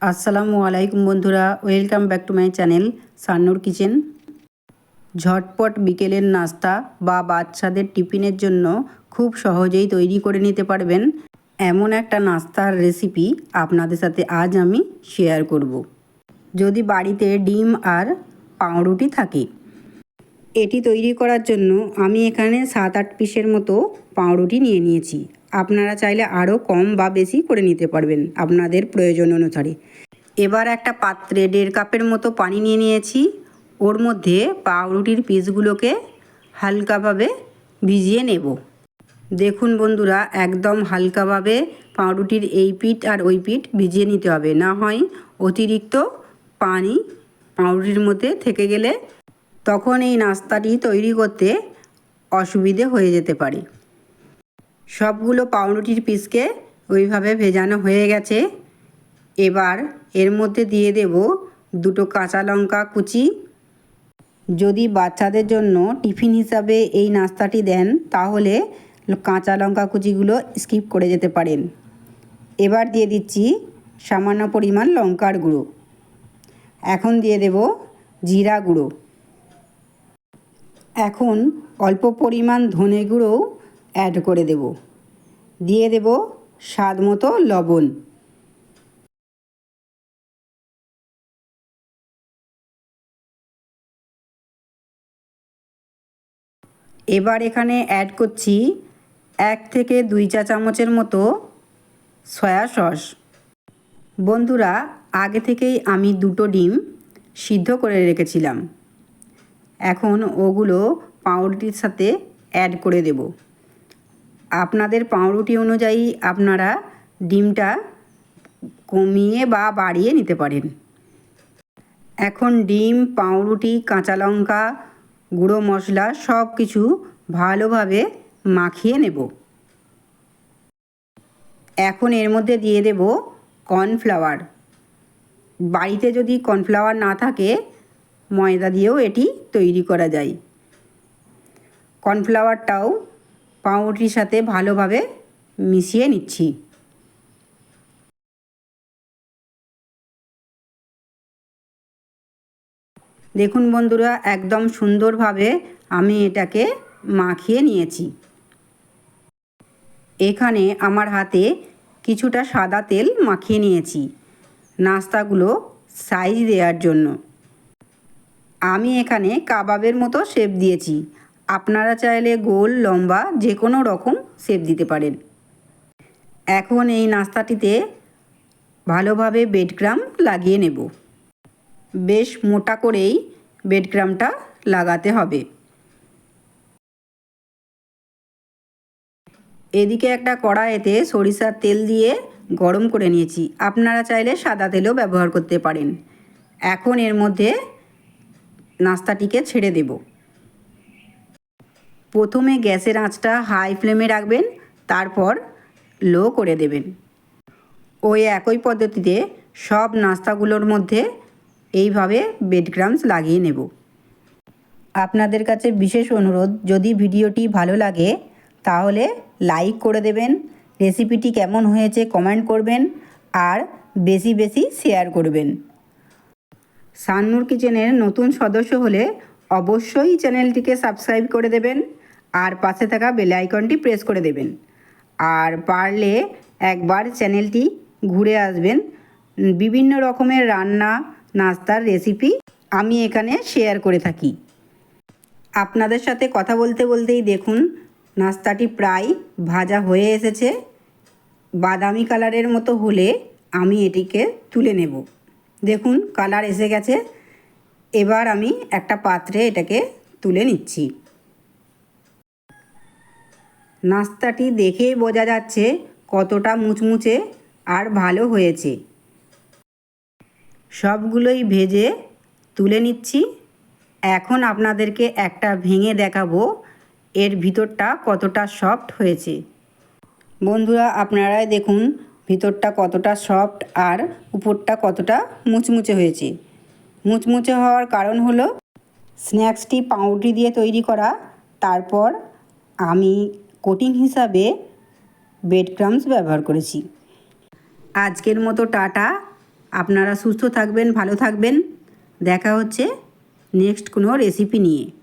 আসসালামু আলাইকুম বন্ধুরা, welcome back to my channel Sannur kitchen ঝটপট বিকেলের নাস্তা বা বাচ্চাদের টিফিনের জন্য খুব সহজেই তৈরি করে নিতে পারবেন এমন একটা নাস্তার রেসিপি আপনাদের সাথে আজ আমি শেয়ার করব। যদি বাড়িতে ডিম আর পাউরুটি থাকে, এটি তৈরি করার জন্য আমি এখানে সাত আট পিসের মতো পাউরুটি নিয়ে নিয়েছি আপনারা চাইলে আরও কম বা বেশি করে নিতে পারবেন আপনাদের প্রয়োজন অনুসারে। এবার একটা পাত্রে দেড় কাপের মতো পানি নিয়ে নিয়েছি। ওর মধ্যে পাউরুটির পিসগুলোকে হালকাভাবে ভিজিয়ে নেব। দেখুন বন্ধুরা, একদম হালকাভাবে পাউরুটির এই পিঠ আর ওই পিঠ ভিজিয়ে নিতে হবে। না হয় অতিরিক্ত পানি পাউরুটির মধ্যে থেকে গেলে তখন এই নাস্তাটি তৈরি করতে অসুবিধে হয়ে যেতে পারে। সবগুলো পাউরুটির পিসকে ওইভাবে ভেজানো হয়ে গেছে। এবার এর মধ্যে দিয়ে দেব দুটো কাঁচা লঙ্কা কুচি। যদি বাচ্চাদের জন্য টিফিন হিসাবে এই নাস্তাটি দেন, তাহলে কাঁচা লঙ্কা কুচিগুলো স্কিপ করে যেতে পারেন। এবার দিয়ে দিচ্ছি সামান্য পরিমাণ লঙ্কার গুঁড়ো। এখন দিয়ে দেব জিরা গুঁড়ো। এখন অল্প পরিমাণ ধনে গুঁড়োও অ্যাড করে দেব। দিয়ে দেব স্বাদ মতো লবণ। এবার এখানে অ্যাড করছি এক থেকে দুই চা চামচের মতো সয়া সস বন্ধুরা, আগে থেকেই আমি দুটো ডিম সিদ্ধ করে রেখেছিলাম। এখন ওগুলো পাউরুটির সাথে অ্যাড করে দেব। আপনাদের পাউরুটি অনুযায়ী আপনারা ডিমটা কমিয়ে বা বাড়িয়ে নিতে পারেন। এখন ডিম, পাউরুটি, কাঁচা লঙ্কা, গুঁড়ো মশলা সব কিছু ভালোভাবে মাখিয়ে নেব। এখন এর মধ্যে দিয়ে দেব কর্নফ্লাওয়ার। বাড়িতে যদি কর্নফ্লাওয়ার না থাকে, ময়দা দিয়েও এটি তৈরি করা যায়। কর্নফ্লাওয়ারটাও পাউরুটির সাথে ভালোভাবে মিশিয়ে নিচ্ছি। দেখুন বন্ধুরা, একদম সুন্দরভাবে আমি এটাকে মাখিয়ে নিয়েছি। এখানে আমার হাতে কিছুটা সাদা তেল মাখিয়ে নিয়েছি নাস্তাগুলো সাইজ দেওয়ার জন্য। আমি এখানে কাবাবের মতো শেপ দিয়েছি। আপনারা চাইলে গোল, লম্বা যে কোনো রকম শেপ দিতে পারেন। এখন এই নাস্তাটিতে ভালোভাবে বেডগ্রাম লাগিয়ে নেব। বেশ মোটা করেই বেডগ্রামটা লাগাতে হবে। এদিকে একটা কড়াইতে সরিষার তেল দিয়ে গরম করে নিয়েছি। আপনারা চাইলে সাদা তেলও ব্যবহার করতে পারেন। এখন এর মধ্যে নাস্তাটিকে ছেড়ে দেব। প্রথমে গ্যাসের আঁচটা হাই ফ্লেমে রাখবেন, তারপর লো করে দেবেন। ওই একই পদ্ধতিতে সব নাস্তাগুলোর মধ্যে এইভাবে বেডগ্রামস লাগিয়ে নেব। আপনাদের কাছে বিশেষ অনুরোধ, যদি ভিডিওটি ভালো লাগে, তাহলে লাইক করে দেবেন, রেসিপিটি কেমন হয়েছে কমেন্ট করবেন, আর বেশি বেশি শেয়ার করবেন। সান্নুর কিচেনের নতুন সদস্য হলে অবশ্যই চ্যানেলটিকে সাবস্ক্রাইব করে দেবেন। আর পাশে থাকা বেল আইকনটি প্রেস করে দেবেন। আর পারলে একবার চ্যানেলটি ঘুরে আসবেন। বিভিন্ন রকমের রান্না, নাস্তার রেসিপি আমি এখানে শেয়ার করে থাকি। আপনাদের সাথে কথা বলতে বলতেই দেখুন, নাস্তাটি প্রায় ভাজা হয়ে এসেছে। বাদামি কালারের মতো হলে আমি এটিকে তুলে নেব। দেখুন কালার এসে গেছে। এবার আমি একটা পাত্রে এটাকে তুলে নিচ্ছি। নাস্তাটি দেখেই বোঝা যাচ্ছে কতটা মুচমুচে আর ভালো হয়েছে। সবগুলোই ভেজে তুলে নিচ্ছি। এখন আপনাদেরকে একটা ভেঙে দেখাবো এর ভিতরটা কতটা সফট হয়েছে। বন্ধুরা, আপনারাই দেখুন ভিতরটা কতটা সফট আর উপরটা কতটা মুচমুচে হয়েছে। মুচমুচে হওয়ার কারণ হলো স্ন্যাক্সটি পাউরুটি দিয়ে তৈরি করা, তারপর আমি কোটিং হিসাবে বেড ক্রামস ব্যবহার করেছি। আজকের মতো টাটা। আপনারা সুস্থ থাকবেন, ভালো থাকবেন। দেখা হচ্ছে নেক্সট কোনো রেসিপি নিয়ে।